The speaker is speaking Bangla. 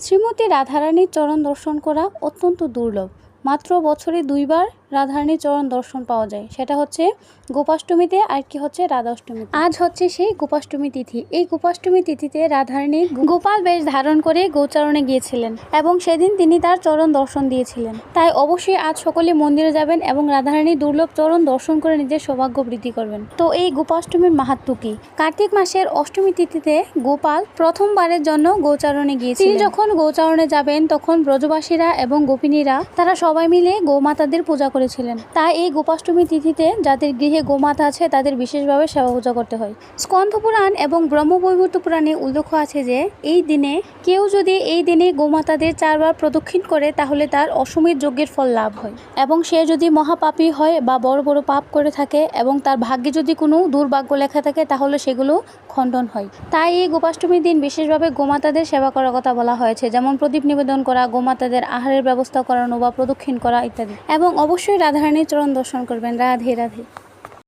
শ্রীমতী রাধারানীর চরণ দর্শন করা অত্যন্ত দুর্লভ। মাত্র বছরে দুইবার রাধারানীর চরণ দর্শন পাওয়া যায়। সেটা হচ্ছে গোপাষ্টমীতে আর কি হচ্ছে রাধাষ্টমী আজ হচ্ছে সেই গোপাষ্টমী তিথি। এই গোপাষ্টমী তিথিতে রাধারানী গোপাল বেশ ধারণ করে গোচারণে গিয়েছিলেন এবং সেদিন তিনি তার চরণ দর্শন দিয়েছিলেন। তাই অবশ্যই আজ সকলে মন্দিরে যাবেন এবং রাধারানীর দুর্লভ চরণ দর্শন করে নিজের সৌভাগ্য বৃদ্ধি করবেন। তো এই গোপাষ্টমীর মাহাত্ম কি? কার্তিক মাসের অষ্টমী তিথিতে গোপাল প্রথমবারের জন্য গোচারণে গিয়েছিলেন। তিনি যখন গোচারণে যাবেন, তখন ব্রজবাসীরা এবং গোপিনীরা তারা সবাই মিলে গোমাতাদের পূজা করেছিলেন। তাই এই গোপাষ্টমী তিথিতে যাদের গৃহে গোমাতা আছে, তাদের বিশেষভাবে সেবা পূজা করতে হয়। স্কন্ধ পুরাণ এবং ব্রহ্মবৈবর্ত পুরাণে উল্লেখ আছে যে, এই দিনে কেউ যদি এই দিনে গোমাতাদের চারবার প্রদক্ষিণ করে, তাহলে তার অসমিত যজ্ঞের ফল লাভ হয়। এবং সে যদি মহাপাপী হয় বা বড় বড় পাপ করে থাকে এবং তার ভাগ্যে যদি কোনো দুর্ভাগ্য লেখা থাকে, তাহলে সেগুলো খণ্ডন হয়। তাই এই গোপাষ্টমীর দিন বিশেষভাবে গোমাতাদের সেবা করার কথা বলা হয়েছে। যেমন প্রদীপ নিবেদন করা, গোমাতাদের আহারের ব্যবস্থা করানো বা প্রদক্ষিণ করা, ইত্যাদি। এবং অবশ্যই রাধারানীর চরণ দর্শন করবেন। রাধে রাধে।